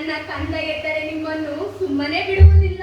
ನನ್ನ ತಂದೆ ಎದ್ದರೆ ನಿಮ್ಮನ್ನು ಸುಮ್ಮನೆ ಬಿಡುವುದಿಲ್ಲ.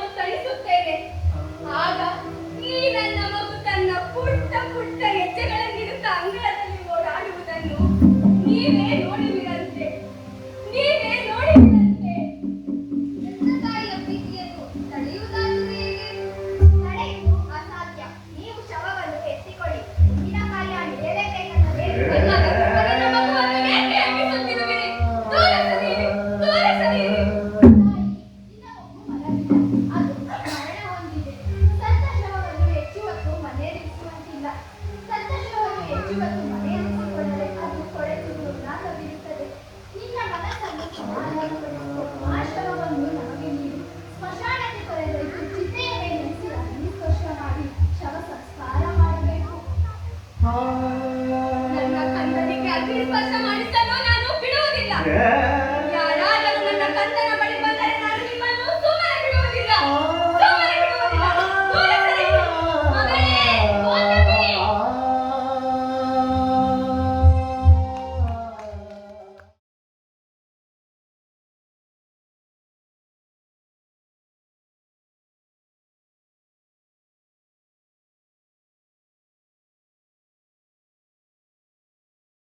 ಆಗ ಈ ನನ್ನ ಮಗು ತನ್ನ ಪುಟ್ಟ ಪುಟ್ಟ ಹೆಜ್ಜೆಗಳನ್ನಿಡುತ್ತಾ ಅಂಗಳದಲ್ಲಿ ಓಡಾಡುವುದನ್ನು ಪಸ ನಾನು ಬಿಡುವುದಿಲ್ಲ.